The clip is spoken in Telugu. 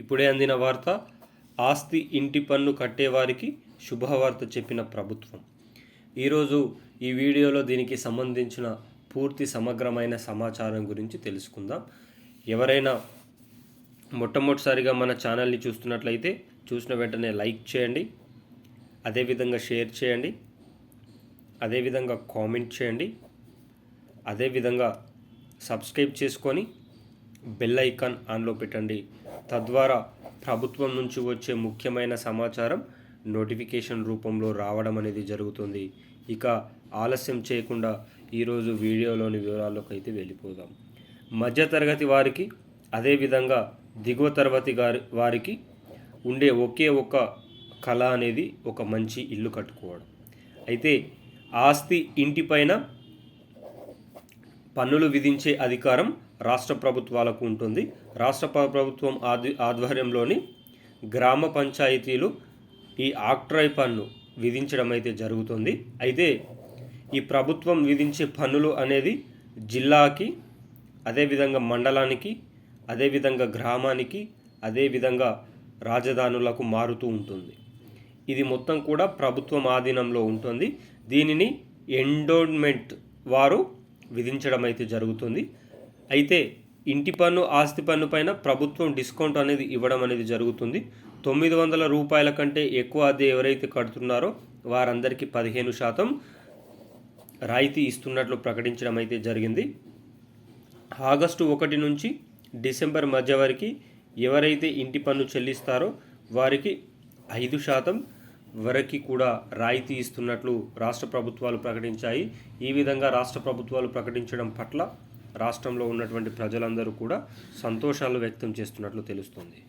ఇప్పుడే అందిన వార్త ఆస్తి ఇంటి పన్ను కట్టేవారికి శుభవార్త చెప్పిన ప్రభుత్వం. ఈరోజు ఈ వీడియోలో దీనికి సంబంధించిన పూర్తి సమగ్రమైన సమాచారం గురించి తెలుసుకుందాం. ఎవరైనా మొట్టమొదటిసారిగా మన ఛానల్ని చూస్తున్నట్లయితే చూసిన వెంటనే లైక్ చేయండి అదేవిధంగా షేర్ చేయండి అదేవిధంగా కామెంట్ చేయండి అదేవిధంగా సబ్స్క్రైబ్ చేసుకొని బెల్ ఐకాన్ ఆన్లో పెట్టండి. తద్వారా ప్రభుత్వం నుంచి వచ్చే ముఖ్యమైన సమాచారం నోటిఫికేషన్ రూపంలో రావడం అనేది జరుగుతుంది. ఇక ఆలస్యం చేయకుండా ఈరోజు వీడియోలోని వివరాల్లోకి అయితే వెళ్ళిపోదాం. మధ్యతరగతి వారికి అదేవిధంగా దిగువ తరగతి గారి వారికి ఉండే ఒకే ఒక కళ అనేది ఒక మంచి ఇల్లు కట్టుకోవడం. అయితే ఆస్తి ఇంటిపైన పన్నులు విధించే అధికారం రాష్ట్ర ప్రభుత్వాలకు ఉంటుంది. రాష్ట్ర ప్రభుత్వం ఆది ఆధ్వర్యంలోని గ్రామ పంచాయతీలు ఈ ఆక్ట్రై పన్ను విధించడం అయితే జరుగుతుంది. అయితే ఈ ప్రభుత్వం విధించే పన్నులు అనేది జిల్లాకి అదేవిధంగా మండలానికి అదేవిధంగా గ్రామానికి అదేవిధంగా రాజధానులకు మారుతూ ఉంటుంది. ఇది మొత్తం కూడా ప్రభుత్వం ఆధీనంలో ఉంటుంది. దీనిని ఎండోన్మెంట్ వారు విధించడం అయితే జరుగుతుంది. అయితే ఇంటి పన్ను ఆస్తి పన్ను పైన ప్రభుత్వం డిస్కౌంట్ అనేది ఇవ్వడం అనేది జరుగుతుంది. తొమ్మిది వందల రూపాయల కంటే ఎక్కువ అద్దె ఎవరైతే కడుతున్నారో వారందరికీ పదిహేను శాతం రాయితీ ఇస్తున్నట్లు ప్రకటించడం అయితే జరిగింది. ఆగస్టు ఒకటి నుంచి డిసెంబర్ మధ్య వరకు ఎవరైతే ఇంటి పన్ను చెల్లిస్తారో వారికి ఐదు శాతం వరకు కూడా రాయితీ ఇస్తున్నట్లు రాష్ట్ర ప్రభుత్వాలు ప్రకటించాయి. ఈ విధంగా రాష్ట్ర ప్రభుత్వాలు ప్రకటించడం పట్ల రాష్ట్రంలో ఉన్నటువంటి ప్రజలందరూ కూడా సంతోషాలు వ్యక్తం చేస్తున్నట్లు తెలుస్తుంది.